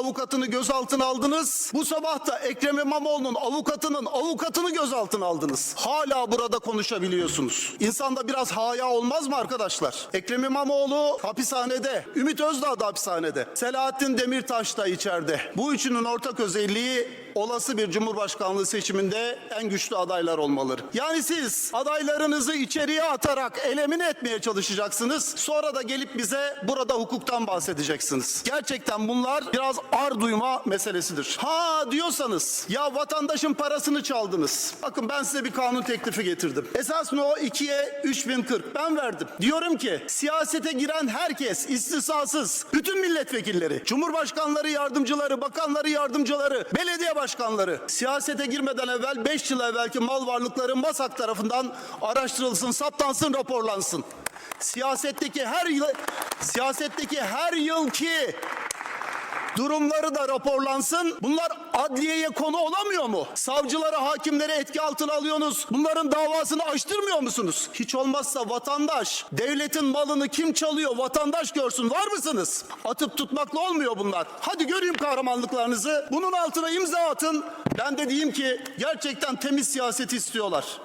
avukatını gözaltına aldınız. Bu sabah da Ekrem İmamoğlu'nun avukatının avukatını gözaltına aldınız. Hala burada konuşabiliyorsunuz. İnsanda biraz haya olmaz mı arkadaşlar? Ekrem İmamoğlu hapishanede, Ümit Özdağ da hapishanede, Selahattin Demirtaş da içeride. Bu üçünün ortak özelliği olası bir cumhurbaşkanlığı seçiminde en güçlü adaylar olmaları. Yani siz adaylarınızı içeriye atarak elemine etmeye çalışacaksınız. Sonra da gelip bize burada hukuktan bahsedeceksiniz. Gerçekten bunlar biraz ar duyma meselesidir. Ha diyorsanız ya vatandaşın parasını çaldınız. Bakın ben size bir kanun teklifi getirdim. Esasında o 2'ye 3040 ben verdim. Diyorum ki siyasete giren herkes istisnasız bütün milletvekilleri, cumhurbaşkanları yardımcıları, bakanları yardımcıları, belediye başkanları siyasete girmeden evvel 5 yıl evvelki mal varlıkları MASAK tarafından araştırılsın, saptansın, raporlansın. Siyasetteki her yıl siyasetteki her yılki durumları da raporlansın. Bunlar adliyeye konu olamıyor mu? Savcıları, hakimleri etki altına alıyorsunuz. Bunların davasını açtırmıyor musunuz? Hiç olmazsa vatandaş, devletin malını kim çalıyor vatandaş görsün. Var mısınız? Atıp tutmakla olmuyor bunlar. Hadi göreyim kahramanlıklarınızı. Bunun altına imza atın. Ben de diyeyim ki gerçekten temiz siyaseti istiyorlar.